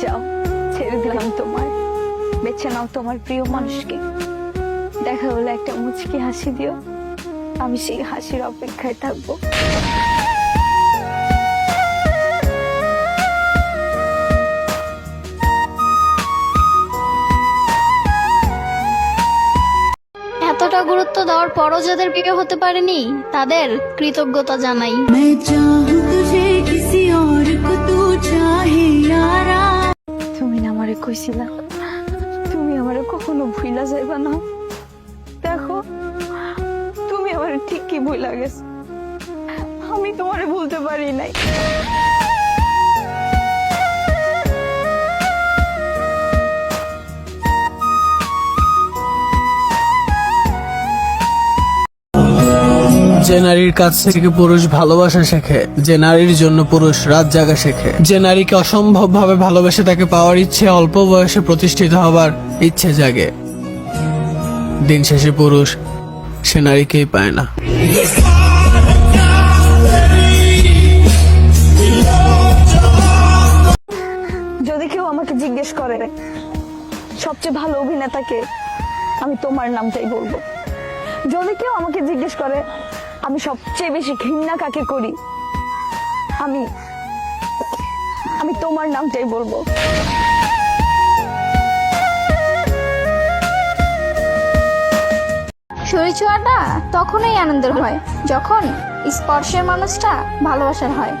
যাও ছেড়ে দিলাম তোমার বেছে নাও তোমার প্রিয় মানুষকে দেখা হলে একটা মুচকি হাসি দিও আমি সেই হাসির অপেক্ষায় থাকবো এতটা গুরুত্ব দেওয়ার পরও যাদের বিয়ে হতে পারেনি তাদের কৃতজ্ঞতা জানাই मैं चाहूँ तुझे किसी और को तू चाहे यारा না, তুমি আমারে কখনো ভুইলা যাইবা না। দেখো, তুমি আমার ঠিক কি ভুইলা গেছো। আমি তোমারে ভুলতে পারি নাই। যে নারীর কাছ থেকে পুরুষ ভালোবাসা শেখে, যে নারীর জন্য পুরুষ রাত জাগা শেখে। যে নারীকে অসম্ভব ভাবে ভালোবেসে তাকে পাওয়ার ইচ্ছে অল্প বয়সে প্রতিষ্ঠিত হবার ইচ্ছে জাগে। দিন শেষে পুরুষ, সে নারীকেই পায় না। যদি কেউ আমাকে জিজ্ঞেস করে, সবচেয়ে ভালো অভিনেতাকে আমি তোমার নামটাই বলব। যদি কেউ আমাকে জিজ্ঞেস করে আমি সবচেয়ে বেশি ঘৃণা কাকে করি? আমি আমি তোমার নামটাই বলব। শরীর ছোঁয়াটা তখনই আনন্দের হয়, যখন স্পর্শের মানুষটা ভালোবাসার হয়।